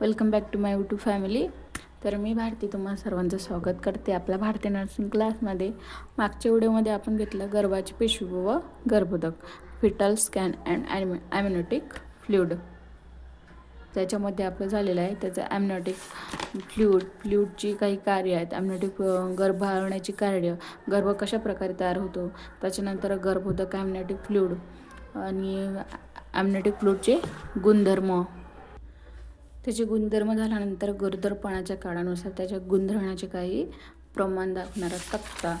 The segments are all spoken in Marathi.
Welcome back to my YouTube family तर मी भारती तुम्हा सर्वांचं स्वागत करते आपल्या भारतीय नर्सिंग क्लासमध्ये मागच्या व्हिडिओमध्ये आपण घेतलं गर्भाची पिशवी व Garbhodaka foetal scan and am amniotic fluid त्याच्यामध्ये आपलं झालेलं आहे त्याचं ॲम्युनोटिक फ्ल्यूड फ्ल्यूडची काही कार्य आहेत ॲम्युनोटिक गर्भारण्याची कार्य गर्भ कशा प्रकारे तयार होतो त्याच्यानंतर गर्भोदक ॲम्युनोटिक फ्लूड आणि ॲम्युनोटिक फ्लूडचे गुणधर्म. त्याचे गुणधर्म झाल्यानंतर गरोदरपणाच्या काळानुसार त्याच्या गुणधर्णाचे काही प्रमाण दाखवणारा तक्ता.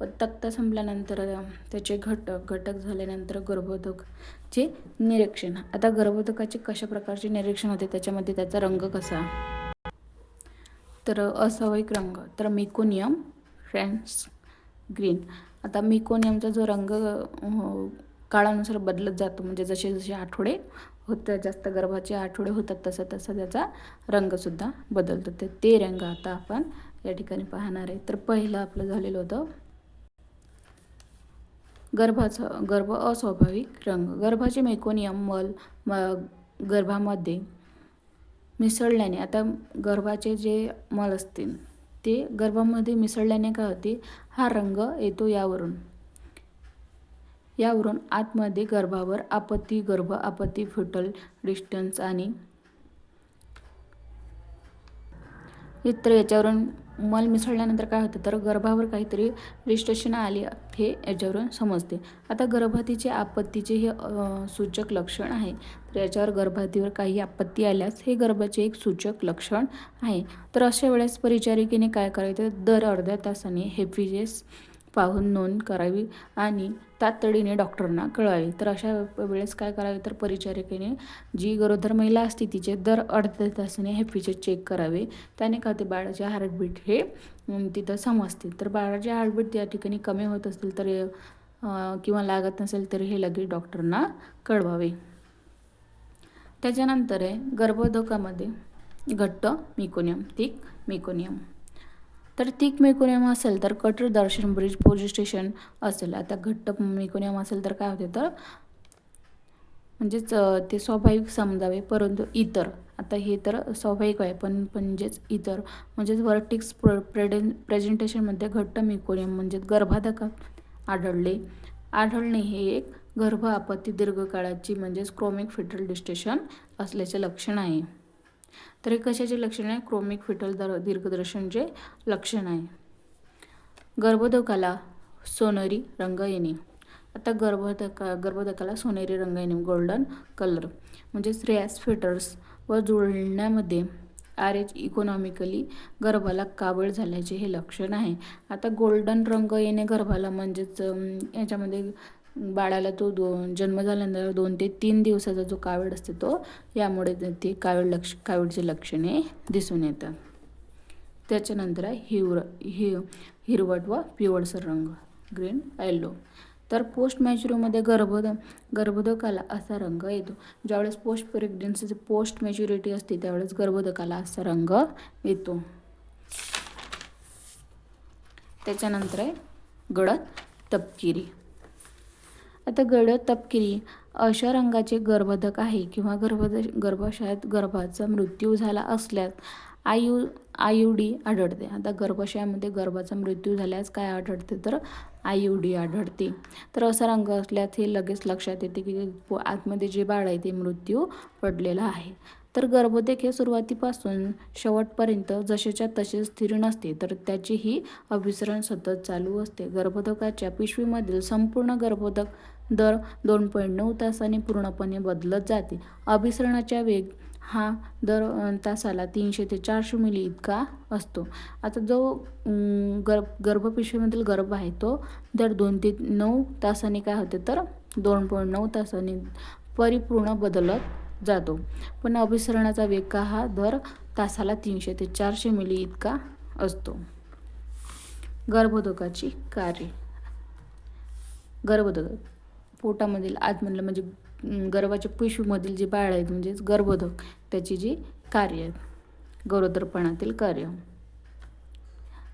व तक्ता संपल्यानंतर त्याचे घटक घटक झाल्यानंतर गर्भोदकचे निरीक्षण. आता गर्भोदकाचे कशा प्रकारचे निरीक्षण होते? त्याच्यामध्ये त्याचा रंग कसा? तर अस्वाभाविक रंग. तर मिकोनियम फ्रँस ग्रीन. आता मिकोनियमचा जो रंग हो, काळानुसार बदलत जातो. म्हणजे जसे जसे आठवडे होतात जास्त गर्भाचे आठवडे होतात तसं तसं त्याचा रंगसुद्धा बदलतो. तर ते रंग आता आपण या ठिकाणी पाहणार आहे. तर पहिलं आपलं झालेलं होतं गर्भाचं गर्भ अस्वाभाविक रंग. गर्भाचे मेकोनियम मल म गर्भामध्ये मिसळल्याने आता गर्भाचे जे मल असतील ते गर्भामध्ये मिसळल्याने काय होते हा रंग येतो यावरून. यावरून आतमध्ये गर्भावर आपत्ती गर्भ आपत्ती फिटल डिस्टन्स आणि इतर याच्यावरून मल मिसळल्यानंतर काय होतं? तर गर्भावर काहीतरी रिस्ट्रेशन आली हे याच्यावरून समजते. आता गर्भातीचे आपत्तीचे हे सूचक लक्षण आहे. तर याच्यावर गर्भातीवर काही आपत्ती आल्यास हे गर्भाचे एक सूचक लक्षण आहे. तर अशा वेळेस परिचारिकेने काय करायचं? दर अर्ध्या तासाने हेफिजेस पाहून नोंद करावी आणि तातडीने डॉक्टरांना कळवावी. तर अशा वेळेस काय करावे तर परिचारिकेने जी गरोदर महिला असते तिचे दर अर्ध्या तासाने हॅपीचे चेक करावे. त्याने का ते बाळाचे हार्टबीट हे तिथं समजते तर बाळाचे हार्टबीट त्या ठिकाणी कमी होत असतील तर किंवा लागत नसेल तर हे लगेच डॉक्टरना कळवावे. त्याच्यानंतर आहे गर्भोदकामध्ये घट्ट मिकोनियम थिक मिकोनियम. तर तीक मेकोनियम असेल तर कटर दर्शन ब्रिज पोलीस स्टेशन असेल. आता घट्ट मेकोनियम असेल तर काय होते तर? म्हणजेच ते स्वाभाविक समजावे परंतु इतर. आता हे तर स्वाभाविक आहे पण म्हणजेच इतर. म्हणजेच वर्टिक्स प्र प्रेडेन प्रेझेंटेशनमध्ये घट्ट मेकोनियम म्हणजेच गर्भाधकात आढळले. आढळणे हे एक गर्भ आपत्ती दीर्घकाळाची म्हणजेच क्रोमिक फिटल डिस्टेशन असल्याचे लक्षण आहे. तर हे कशाचे लक्षण आहे? क्रोमिक फिटल दर दीर्घदर्शनचे लक्षण आहे. गर्भोदकाला सोनेरी रंग येणे. आता गर्भोदका गर्भोदकाला सोनेरी रंग येणे गोल्डन कलर म्हणजेच रॅस फिटर्स व जुळण्यामध्ये आर एच इकॉनॉमिकली गर्भाला काबळ झाल्याचे हे लक्षण आहे. आता गोल्डन रंग येणे गर्भाला म्हणजेच याच्यामध्ये बाळाला तो दोन जन्म झाल्यानंतर दोन ते तीन दिवसाचा जो कावीळ असतो तो यामुळे ते- ते कावीळ लक्ष कावीळची लक्षणे दिसून येतात. त्याच्यानंतर आहे हिवर हि हिरवट व पिवळसर रंग ग्रीन येल्लो तर पोस्ट मॅच्युरीमध्ये गर्भोद गर्भोदकाला असा रंग येतो. ज्यावेळेस पोस्ट प्रेग्नन्सीची पोस्ट मॅच्युरिटी असते त्यावेळेस गर्भोदकाला असा रंग येतो. त्याच्यानंतर आहे गडद तपकिरी. आता गडद तपकिरी अशा रंगाचे गर्भधक आहे किंवा गर्भद गर्भाशयात गर्भाचा मृत्यू झाला असल्यास आयु आयुडी आढळते. आता गर्भाशयामध्ये गर्भाचा मृत्यू झाल्यास काय आढळते? तर आयुडी आढळते. तर असा रंग असल्यास हे लगेच लक्षात येते की आतमध्ये जे बाळ आहे ते मृत्यू पडलेला आहे. तर गर्भदेख हे सुरुवातीपासून शेवटपर्यंत जसेच्या तसे स्थिर नसते तर त्याची ही अभिसरण सतत चालू असते. गर्भधकाच्या पिशवीमधील संपूर्ण गर्भोदक दर दोन पॉईंट नऊ तासाने पूर्णपणे बदलत जाते. अभिसरणाचा वेग हा दर तासाला तीनशे ते चारशे मिली इतका असतो. आता जो गर्भ गर्भपिशवीमधील गर्भ आहे तो दर दोन ते नऊ तासाने काय होते तर दोन पॉईंट नऊ तासाने परिपूर्ण बदलत जातो. पण अभिसरणाचा वेग का हा दर तासाला तीनशे ते चारशे मिली इतका असतो. गर्भोदकाची कार्य. गर्भोदक पोटामधील आतमधलं म्हणजे गर्भाच्या पिशवीमधील जे बाळ आहेत म्हणजेच गर्भोदक त्याची जी कार्य आहेत गरोदरपणातील कार्य.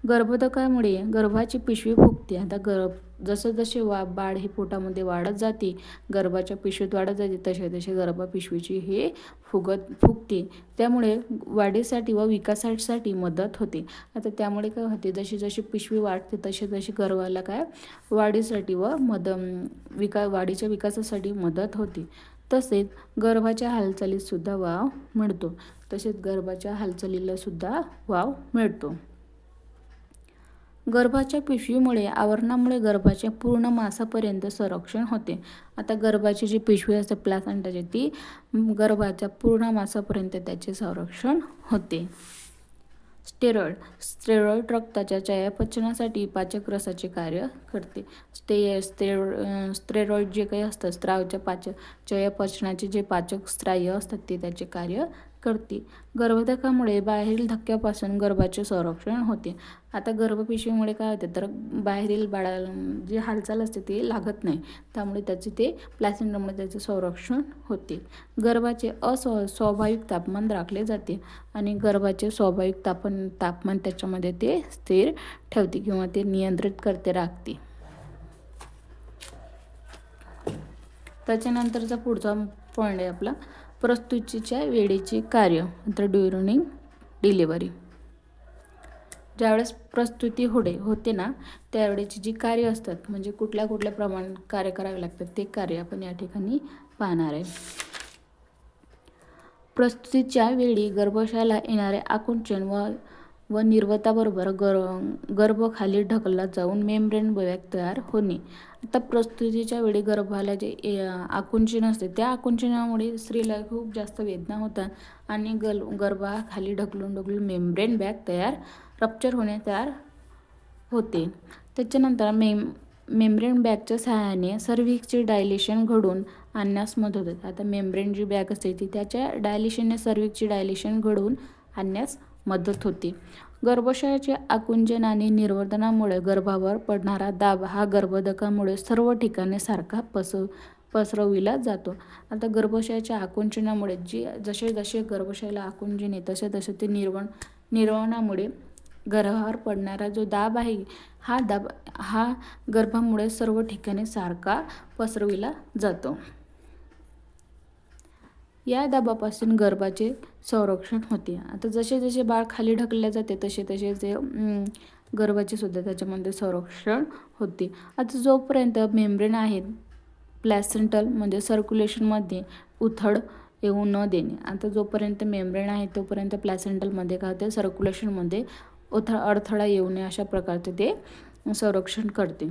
गर्भोदकामुळे गर्भाची पिशवी फुग फुगते आता गर्भ जसं जसे वा बाळ हे पोटामध्ये वाढत जाते गर्भाच्या पिशवीत वाढत जाते तसे तसे गर्भा पिशवीची हे फुगत फुगते. त्यामुळे वाढीसाठी व विकासासाठी मदत होते. आता त्यामुळे काय होते जशी जशी पिशवी वाढते तसे तसे गर्भाला काय वाढीसाठी व मद विका वाढीच्या विकासासाठी मदत होते. तसेच गर्भाच्या हालचालीतसुद्धा वाव मिळतो. तसेच गर्भाच्या हालचालीलासुद्धा वाव मिळतो. गर्भाच्या पिशवीमुळे आवरणामुळे गर्भाच्या पूर्ण मासापर्यंत संरक्षण होते. आता गर्भाची जी पिशवी असते प्लासेंटाची ती गर्भाच्या पूर्ण मासापर्यंत त्याचे संरक्षण होते. स्टेरॉइड स्टेरॉइड रक्ताच्या चयापचनासाठी पाचक रसाचे कार्य करते. स्टे स्टेरॉइड स्टेरॉइड जे काही असतं स्त्रावच्या पाचक चयापचनाचे जे पाचक स्त्राय असतात ते त्याचे कार्य करते गर्भधकामुळे बाहेरील धक्क्यापासून गर्भाचे संरक्षण होते. आता गर्भपिशवीमुळे काय होते तर बाहेरील बाळाला जी हालचाल असते ती लागत नाही. त्यामुळे त्याचे ते प्लॅसेंडरमुळे त्याचे संरक्षण होते. गर्भाचे अस्व स्वाभाविक तापमान राखले जाते आणि गर्भाचे स्वाभाविक तापमान तापमान त्याच्यामध्ये ते स्थिर ठेवते किंवा ते नियंत्रित करते राखते. त्याच्यानंतरचा पुढचा पॉईंट आहे आपला. प्रस्तुतीच्या वेळेचे कार्य तर ड्युरिंग डिलिव्हरी. ज्यावेळेस प्रस्तुती होडे होते ना त्यावेळेची जी कार्य असतात म्हणजे कुठल्या कुठल्या प्रमाण कार्य करावे लागतात ते कार्य आपण या ठिकाणी पाहणार आहे. प्रस्तुतीच्या वेळी गर्भाशयाला येणारे आकुंचन व व निर्वताबरोबर गर गर्भ खाली ढकलला जाऊन मेम्ब्रेन बॅग तयार होणे. आता प्रस्तुतीच्या वेळी गर्भाला जे आकुंचन असते त्या आकुंचनामुळे स्त्रीला खूप जास्त वेदना होतात आणि गल गर्भा खाली ढकलून ढकलून मेम्ब्रेन बॅग तयार रप्चर होणे तयार होते. त्याच्यानंतर मेम मेम्ब्रेन बॅगच्या सहाय्याने सर्विकचे डायलेशन घडून आणण्यास मदत होते. आता मेम्ब्रेन जी बॅग असते ती त्याच्या डायलेशनने सर्विक्सचे डायलेशन घडवून आणण्यास मदत होते. गर्भाशयाचे आकुंचन आणि निर्वर्धनामुळे गर्भावर पडणारा दाब हा गर्भदकामुळे सर्व ठिकाणी सारखा पसर पसरविला जातो. आता गर्भाशयाच्या आकुंचनामुळे जी जसे जसे गर्भाशयाला आकुंचन आहे तसे तसे ते निर्वण निर्वहनामुळे गर्भावर पडणारा जो दाब आहे हा दाब हा गर्भामुळे सर्व ठिकाणी सारखा पसरविला जातो. या दाबापासून गर्भाचे संरक्षण होते. आता जसे जसे बाळ खाली ढकलले जाते तसे तसे ते गर्भाचे सुद्धा त्याच्यामध्ये संरक्षण होते. आता जोपर्यंत मेम्ब्रेन आहेत प्लॅसेंटल म्हणजे सर्क्युलेशनमध्ये उथळ येऊ न देणे. आता जोपर्यंत मेम्ब्रेन आहे तोपर्यंत प्लॅसेंटलमध्ये काय होते? सर्क्युलेशनमध्ये उथळ अडथळा येऊ नये अशा प्रकारचे ते संरक्षण करते.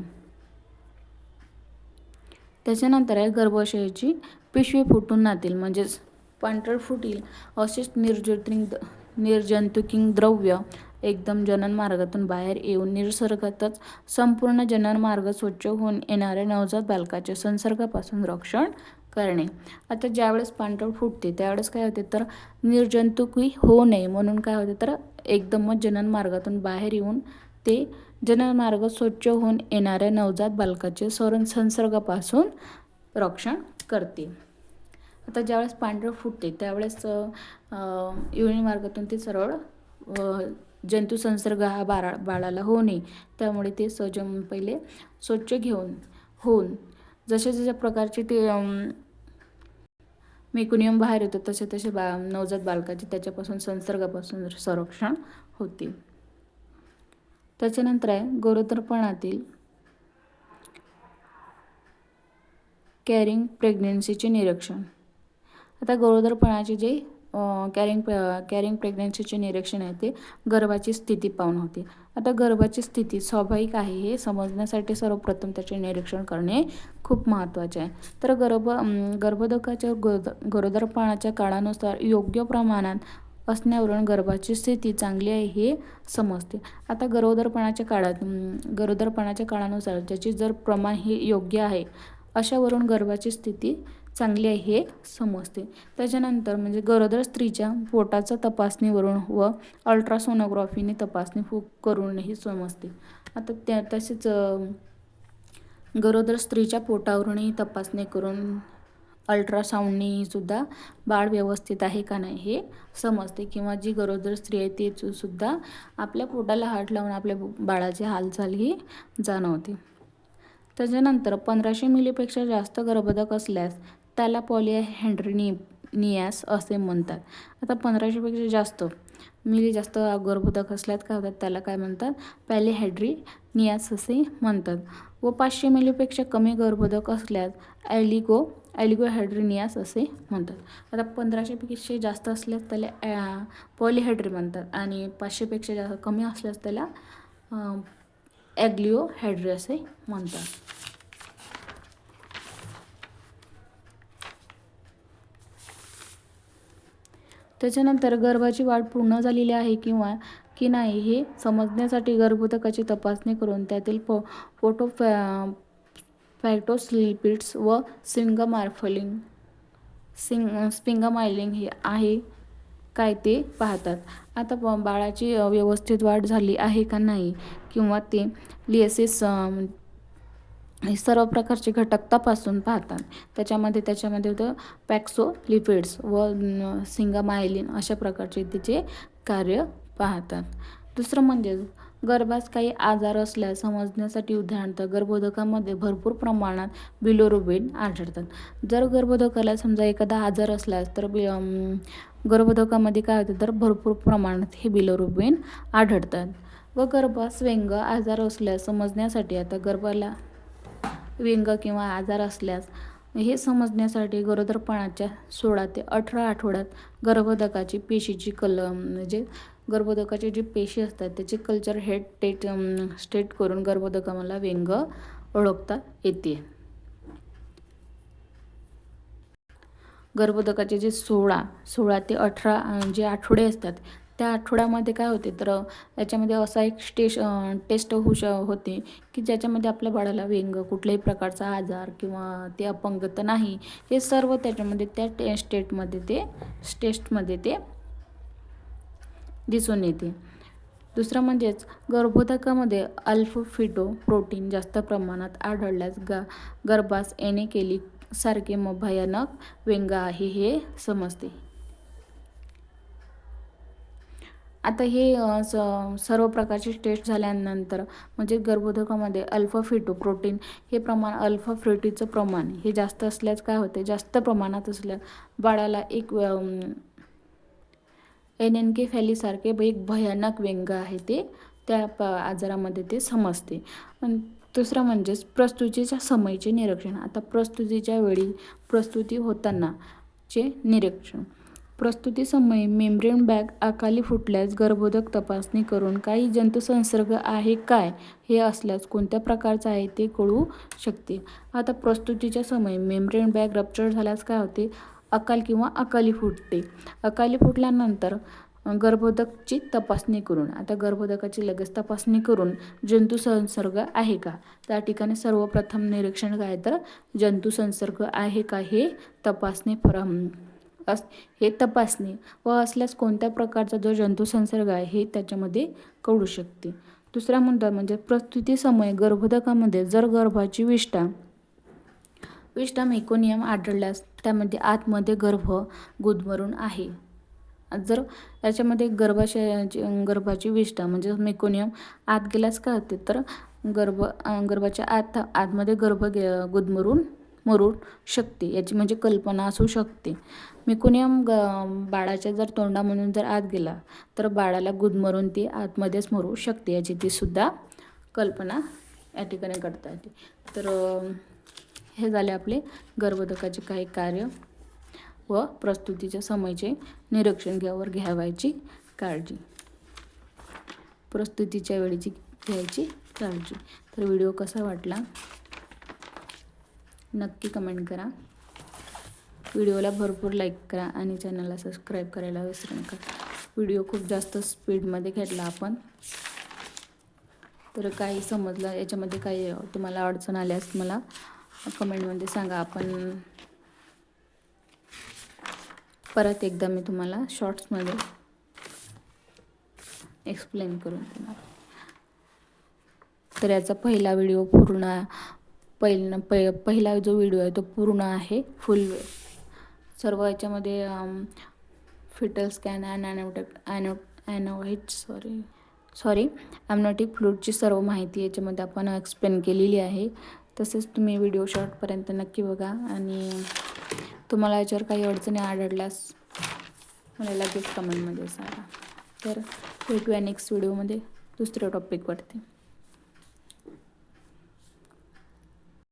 त्याच्यानंतर आहे गर्भाशयाची पिशवी फुटून नातील म्हणजेच पांढर फुटील असेच निर्जंतुकिंग निर्जंतुकिंग द्रव्य एकदम जननमार्गातून बाहेर येऊन निसर्गातच संपूर्ण जननमार्ग स्वच्छ होऊन येणाऱ्या नवजात बालकाच्या संसर्गापासून रक्षण करणे. आता ज्यावेळेस पांढर फुटते त्यावेळेस काय होते तर निर्जंतुकी होऊ नये म्हणून काय होते तर एकदमच जननमार्गातून बाहेर येऊन ते जननमार्ग स्वच्छ होऊन येणाऱ्या नवजात बालकाचे सरण संसर्गापासून रक्षण करते. आता ज्यावेळेस पांढरं फुटते त्यावेळेस योनी मार्गातून ते सरळ जंतुसंसर्ग हा बाळा बाळाला होऊ नये. त्यामुळे ते सजम पहिले स्वच्छ घेऊन होऊन जशा जशा प्रकारचे ते मेकुनियम बाहेर येतो तसे तसे बा नवजात बालकाचे त्याच्यापासून संसर्गापासून संरक्षण होते. त्याच्यानंतर आहे गरोदरपणातील कॅरिंग प्रेग्नेन्सीचे निरीक्षण. आता गरोदरपणाचे जे कॅरिंग कॅरिंग प्रेग्नन्सीचे निरीक्षण आहे ते गर्भाची स्थिती पाहून होते. आता गर्भाची स्थिती स्वाभाविक आहे हे समजण्यासाठी सर्वप्रथम त्याचे निरीक्षण करणे खूप महत्त्वाचे आहे. तर गर्भ गर्भधकाच्या गोद गरोदरपणाच्या काळानुसार योग्य प्रमाणात असण्यावरून गर्भाची स्थिती चांगली आहे हे समजते. आता गरोदरपणाच्या काळात गरोदरपणाच्या काळानुसार ज्याची जर प्रमाण हे योग्य आहे अशावरून गर्भाची स्थिती चांगली आहे हे समजते. त्याच्यानंतर म्हणजे गरोदर स्त्रीच्या पोटाच्या तपासणीवरून व अल्ट्रासोनोग्राफीने तपासणी फू करूनही समजते. आता त्या तसेच गरोदर स्त्रीच्या पोटावरूनही तपासणी करून अल्ट्रासाऊंडनी सुद्धा बाळ व्यवस्थित आहे का नाही हे समजते किंवा जी गरोदर स्त्री आहे ती सुद्धा आपल्या पोटाला हात लावून आपल्या बाळाची हालचाल ही जाणवते. त्याच्यानंतर पंधराशे मिलीपेक्षा जास्त गर्भधक असल्यास त्याला पॉलिहँड्रिनी नियास असे म्हणतात. आता पंधराशेपेक्षा जास्त मिली जास्त गर्भधाक असल्यात काय होतात? त्याला काय म्हणतात? पॅलिहॅड्री नियास असे म्हणतात. व पाचशे मिलीपेक्षा कमी गर्भधाक असल्यास ॲलिगो ॲलिगोहॅड्रिनियास असे म्हणतात. आता पंधराशेपेक्षा जास्त असल्यास त्याला पॉलिहॅड्री म्हणतात. आणि पाचशेपेक्षा जास्त कमी असल्यास त्याला ॲग्लिओहॅड्री असे म्हणतात. त्याच्यानंतर गर्भाची वाढ पूर्ण झालेली आहे किंवा की नाही हे समजण्यासाठी गर्भोदकाची तपासणी करून त्यातील पो फोटो फॅ फॅक्टोस्लिपिड्स व सिंगमार्फलिंग सिंग स्पिंगमायलिंग हे आहे काय ते पाहतात. आता ब बाळाची व्यवस्थित वाढ झाली आहे का नाही? किंवा ते लिएसिस हे सर्व प्रकारचे घटक तपासून पाहतात. त्याच्यामध्ये त्याच्यामध्ये होतं पॅक्सो लिपिड्स व सिंगामायलिन अशा प्रकारचे तिचे कार्य पाहतात. दुसरं म्हणजे गर्भास काही आजार असल्यास समजण्यासाठी उदाहरणार्थ गर्भोदकामध्ये भरपूर प्रमाणात बिलोरुबिन आढळतात. जर गर्भोदकाला समजा एखादा आजार असल्यास तर बि गर्भोदकामध्ये काय होतं तर भरपूर प्रमाणात हे बिलोरुबिन आढळतात. व गर्भास व्यंग आजार असल्यास समजण्यासाठी आता गर्भाला व्यंग किंवा आजार असल्यास हे समजण्यासाठी गरोदरपणाच्या सोळा ते अठरा आठवड्यात गर्भोदकाची पेशीची कल म्हणजे गर्भोदकाचे जे पेशी असतात त्याचे कल्चर हेड टेट स्टेट करून गर्भोदकाला व्यंग ओळखता येते. गर्भोदकाचे जे सोळा सोळा ते अठरा जे आठवडे असतात त्या आठवड्यामध्ये काय होते? तर याच्यामध्ये असा एक स्टेश टेस्ट होऊ श होते की ज्याच्यामध्ये आपल्या बाळाला व्यंग कुठल्याही प्रकारचा आजार किंवा ते अपंगत्व नाही हे सर्व त्याच्यामध्ये त्या टे स्टेटमध्ये ते टेस्टमध्ये ते दिसून येते. दुसरं म्हणजेच गर्भोदकामध्ये अल्फोफिटो प्रोटीन जास्त प्रमाणात आढळल्यास ग गर्भास एने केली सारखे मग भयानक व्यंग आहे हे समजते. आता हे स सर्व प्रकारचे टेस्ट झाल्यानंतर म्हणजे गर्भोदकामध्ये अल्फा फिटो प्रोटीन हे प्रमाण अल्फा फ्रेटीचं प्रमाण हे जास्त असल्यास काय होते जास्त प्रमाणात असल्यास बाळाला एक एन एन के फॅलीसारखे ब- एक भयानक व्यंग आहे ते त्या प आजारामध्ये ते समजते. पण दुसरं म्हणजेच प्रस्तुतीच्या समयचे निरीक्षण. आता प्रस्तुतीच्या वेळी प्रस्तुती होताना चे निरीक्षण. प्रस्तुती समयी मेम्ब्रेन बॅग अकाली फुटल्यास गर्भोदक तपासणी करून काही जंतुसंसर्ग आहे काय हे असल्यास कोणत्या प्रकारचं आहे ते कळू शकते. आता प्रस्तुतीच्या समयी मेम्ब्रेन बॅग रप्चर झाल्यास काय होते? अकाल किंवा अकाली फुटते. अकाली फुटल्यानंतर गर्भोदकची तपासणी करून. आता गर्भोदकाची लगेच तपासणी करून जंतुसंसर्ग आहे का? त्या ठिकाणी सर्वप्रथम निरीक्षण काय तर जंतुसंसर्ग आहे का हे तपासणी फरम अस हे तपासणे व असल्यास कोणत्या प्रकारचा जो जंतुसंसर्ग आहे हे त्याच्यामध्ये कळू शकते. दुसरा मुद्दा म्हणजे प्रस्तुती समय गर्भोदकामध्ये जर गर्भाची विष्ठा विष्ठा मेकोनियम आढळल्यास त्यामध्ये आतमध्ये गर्भ गुदमरून आहे. जर याच्यामध्ये गर्भाशयाची गर्भाची विष्ठा म्हणजे मेकोनियम आत गेल्यास कळते. होते तर गर्भ गर्भाच्या आत आतमध्ये गर्भ गे गुदमरून मरू शकते याची म्हणजे कल्पना असू शकते. मेकोनियम ग बाळाच्या जर तोंडा म्हणून जर आत गेला तर बाळाला गुदमरून ती आतमध्येच मरू शकते याची ती सुद्धा कल्पना या ठिकाणी करता येते. तर हे झाले आपले गर्भोदकाचे काही कार्य. व प्रस्तुतीच्या समयचे निरीक्षण घ्यावर घ्यावायची काळजी. प्रस्तुतीच्या वेळेची घ्यायची काळजी. तर व्हिडिओ कसा वाटला? नक्की कमेंट करा. व्हिडिओला भरपूर लाईक करा आणि चॅनलला सबस्क्राईब करायला विसरू नका. व्हिडिओ खूप जास्त स्पीडमध्ये घेतला आपण. तर काही समजलं? याच्यामध्ये काही तुम्हाला अडचण आल्यास मला कमेंटमध्ये सांगा. आपण परत एकदा मी तुम्हाला शॉर्ट्समध्ये एक्सप्लेन करून देणार. तर याचा पहिला व्हिडिओ पूर्ण पहिला पहि पहिला जो व्हिडिओ आहे तो पूर्ण आहे फुल वे सर्व याच्यामध्ये फिटल स्कॅन अँड ॲनोटेक ॲनो ॲनोहिट सॉरी सॉरी ॲमनॉटिक फ्लूटची सर्व माहिती याच्यामध्ये आपण एक्सप्लेन केलेली आहे. तसेच तुम्ही व्हिडिओ शॉर्टपर्यंत नक्की बघा आणि तुम्हाला याच्यावर काही अडचणी आढळल्यास मला लगेच कमेंटमध्ये सांगा. तर भेटूया नेक्स्ट व्हिडिओमध्ये दुसऱ्या टॉपिकवरती